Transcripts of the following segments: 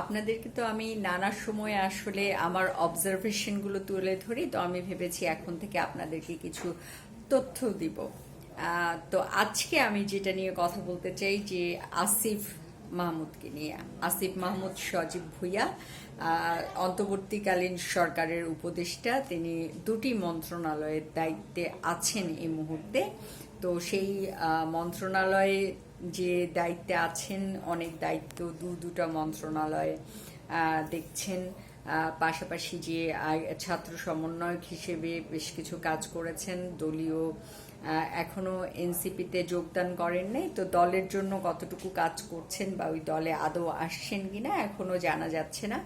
আপনাদেরকে তো আমি নানা সময় আসলে আমার অবজারভেশনগুলো তুলে ধরি, তো আমি ভেবেছি এখন থেকে আপনাদেরকে কিছু তথ্য দিব। তো আজকে আমি যেটা নিয়ে কথা বলতে চাই যে আসিফ মাহমুদকে নিয়ে। আসিফ মাহমুদ, সজীব ভুইয়া অন্তর্বর্তীকালীন সরকারের উপদেষ্টা, তিনি দুটি মন্ত্রণালয়ের দায়িত্বে আছেন এই মুহূর্তে। তো সেই মন্ত্রণালয়ে যে দায়িত্বে আছেন, অনেক দায়িত্ব দু দুটা মন্ত্রণালয়ে দেখছেন। পাশাপাশি যে ছাত্র সমন্বয়ক হিসেবে বেশ কিছু কাজ করেছেন দলীয় আহ, এখনও এনসিপিতে যোগদান করেন নাই। তো দলের জন্য কতটুকু কাজ করছেন বা ওই দলে আদৌ আসছেন কিনা এখনও জানা যাচ্ছে না।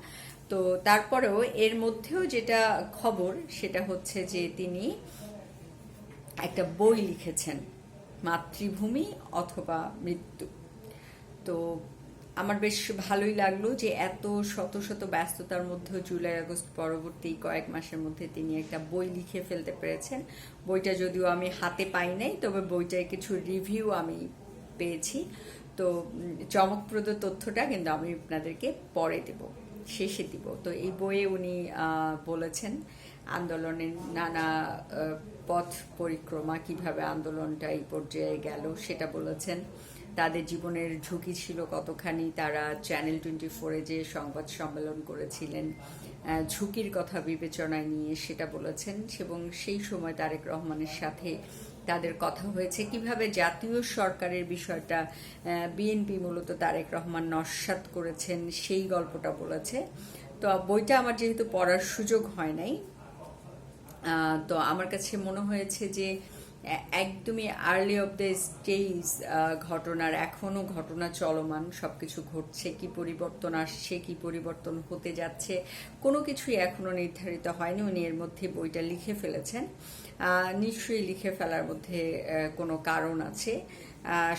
তো তারপরেও এর মধ্যেও যেটা খবর সেটা হচ্ছে যে তিনি একটা বই লিখেছেন মাতৃভূমি অথবা মৃত্যু। তো আমার বেশ ভালোই লাগল যে এত শত শত ব্যস্ততার মধ্যে জুলাই আগস্ট পরবর্তী কয়েক মাসের মধ্যে তিনি একটা বই লিখে ফেলতে পেরেছেন। বইটা যদিও আমি হাতে পাই নাই, তবে বইটায় কিছু রিভিউ আমি পেয়েছি। তো চমকপ্রদ তথ্যটা কিন্তু আমি আপনাদেরকে পরে দেব, শেষে দিব। তো এই বইয়ে উনি বলেছেন আন্দোলনের নানা পথ পরিক্রমা, কীভাবে আন্দোলনটা এই পর্যায়ে গেল, সেটা বলেছেন। তাদের জীবনের ঝুঁকি ছিল কতখানি, তারা চ্যানেল টোয়েন্টি ফোরে যে সংবাদ সম্মেলন করেছিলেন ঝুঁকির কথা বিবেচনায় নিয়ে সেটা বলেছেন এবং সেই সময় তারেক রহমানের সাথে তাদের কথা হয়েছে। কীভাবে জাতীয় সরকারের বিষয়টা বিএনপি মূলত তারেক রহমান নস্বাত করেছেন সেই গল্পটা বলেছে। তো বইটা আমার যেহেতু পড়ার সুযোগ হয় নাই তো আমার কাছে মনে হয়েছে যে একদমই আর্লি অফ দ্য স্টেজ ঘটনার এখনও ঘটনা চলমান সব কিছু ঘটছে, কি পরিবর্তন আসছে, কি পরিবর্তন হতে যাচ্ছে, কোনো কিছুই এখনও নির্ধারিত হয়নি। উনি এর মধ্যে বইটা লিখে ফেলেছেন। নিশ্চয়ই লিখে ফেলার মধ্যে কোনো কারণ আছে।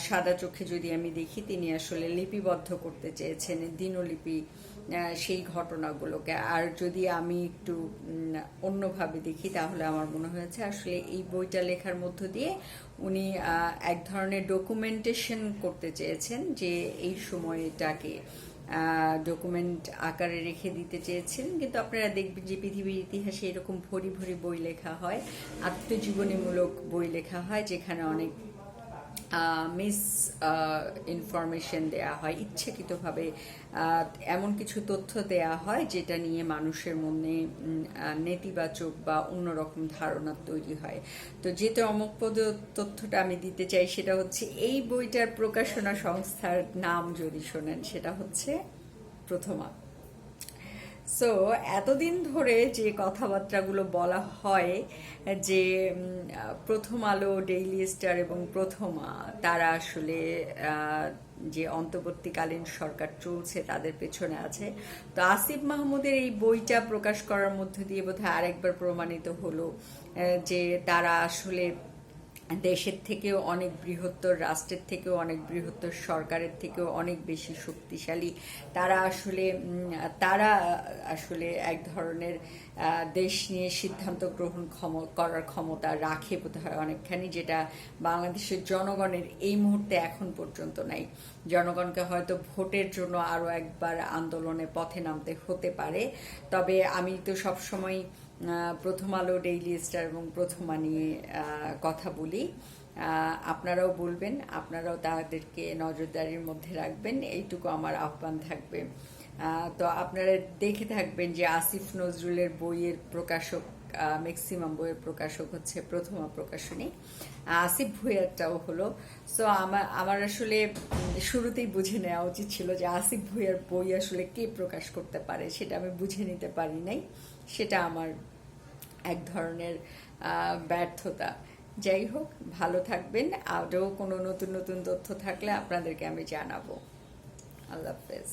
সাদা চোখে যদি আমি দেখি, তিনি আসলে লিপিবদ্ধ করতে চেয়েছেন দিনলিপি সেই ঘটনাগুলোকে। আর যদি আমি একটু অন্যভাবে দেখি, তাহলে আমার মনে হয়েছে আসলে এই বইটা লেখার মধ্য দিয়ে উনি এক ধরনের ডকুমেন্টেশন করতে চেয়েছেন যে এই সময়টাকে ডকুমেন্ট আকারে রেখে দিতে চেয়েছেন। কিন্তু আপনারা দেখবেন যে পৃথিবীর ইতিহাসে এরকম ভরি ভরি বই লেখা হয়, আত্মজীবনীমূলক বই লেখা হয়, যেখানে অনেক মিস ইনফরমেশন দেয়া হয়, ইচ্ছাকৃতভাবে এমন কিছু তথ্য দেয়া হয় যেটা নিয়ে মানুষের মনে নেতিবাচক বা অন্যরকম ধারণা তৈরি হয়। তো যে চমকপ্রদ তথ্যটা আমি দিতে চাই সেটা হচ্ছে এই বইটার প্রকাশনা সংস্থার নাম যদি শোনেন, সেটা হচ্ছে প্রথমা। সো এতদিন ধরে যে কথাবার্তাগুলো বলা হয়, যে প্রথম আলো ডেইলি স্টার এবং প্রথমা তারা আসলে যে অন্তর্বর্তীকালীন সরকার চলছে তাদের পেছনে আছে। তো আসিফ মাহমুদের এই বইটা প্রকাশ করার মধ্য দিয়ে বোধহয় আরেকবার প্রমাণিত হলো যে তারা আসলে দেশের থেকেও অনেক বৃহত্তর রাষ্ট্রের থেকেও অনেক বৃহত্তর সরকারের থেকেও অনেক বেশি শক্তিশালী। তারা আসলে তারা আসলে এক ধরনের দেশ নিয়ে সিদ্ধান্ত গ্রহণ ক্ষম- করার ক্ষমতা রাখে বোধ হয় অনেকখানি, যেটা বাংলাদেশের জনগণের এই মুহূর্তে এখন পর্যন্ত নাই। জনগণকে হয়তো ভোটের জন্য আরও একবার আন্দোলনে পথে নামতে হতে পারে। তবে আমি তো সবসময় প্রথম আলো ডেইলি স্টার এবং প্রথমা নিয়ে কথা বলি। আপনারাও বলবেন, আপনারাও তাদেরকে নজরদারির মধ্যে রাখবেন। এইটুকু আমার আহ্বান থাকবে। তো আপনারা দেখে থাকবেন যে আসিফ নজরুলের বইয়ের প্রকাশক ম্যাক্সিমাম বইয়ের প্রকাশক হচ্ছে প্রথমা প্রকাশনী। আসিফ ভুইয়ারটাও হলো। সো আমার আমার আসলে শুরুতেই বুঝে নেওয়া উচিত ছিল যে আসিফ ভুইয়ার বই আসলে কে প্রকাশ করতে পারে, সেটা আমি বুঝে নিতে পারি নাই। সেটা আমার এক ধরনের ব্যর্থতা। যাই হোক, ভালো থাকবেন। আরও কোনো নতুন নতুন তথ্য থাকলে আপনাদেরকে আমি জানাব। আল্লাহ হাফেজ।